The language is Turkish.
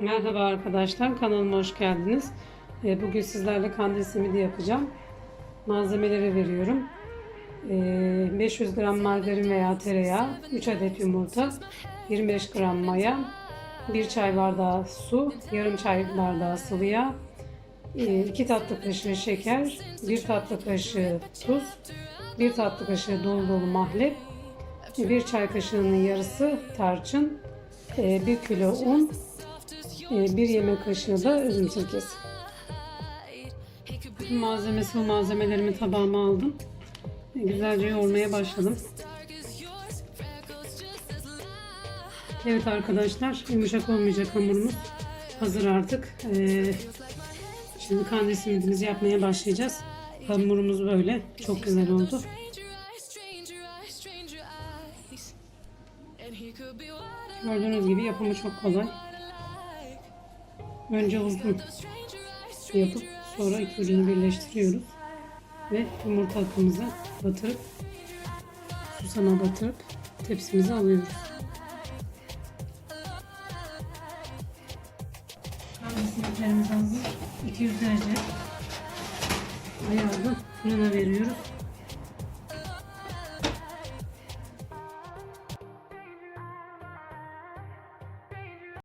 Merhaba arkadaşlar, kanalıma hoş geldiniz. Ee, Bugün sizlerle kandil simidi yapacağım. Malzemeleri veriyorum. Ee, 500 gram margarin veya tereyağı, 3 adet yumurta, 25 gram maya, 1 çay bardağı su, yarım çay bardağı sıvı yağ, 2 tatlı kaşığı şeker, 1 tatlı kaşığı tuz, 1 tatlı kaşığı dolu dolu mahlep, 1 çay kaşığının yarısı tarçın, 1 kilo un, ee, bir yemek kaşığı da üzüm sirkesi. Bütün malzemesi ve malzemelerimi tabağıma aldım. Ee, Güzelce yoğurmaya başladım. Evet arkadaşlar yumuşak olmayacak hamurumuz hazır artık. Ee, şimdi kandil simidimizi yapmaya başlayacağız. Hamurumuz böyle. Çok güzel oldu. Gördüğünüz gibi yapımı çok kolay. Önce uzun yapıp sonra iki ucunu birleştiriyoruz. Ve yumurta akımıza batırıp susama batırıp tepsimize alıyoruz. Kahve simitlerimiz hazır. 200 derece ayarda fırına veriyoruz.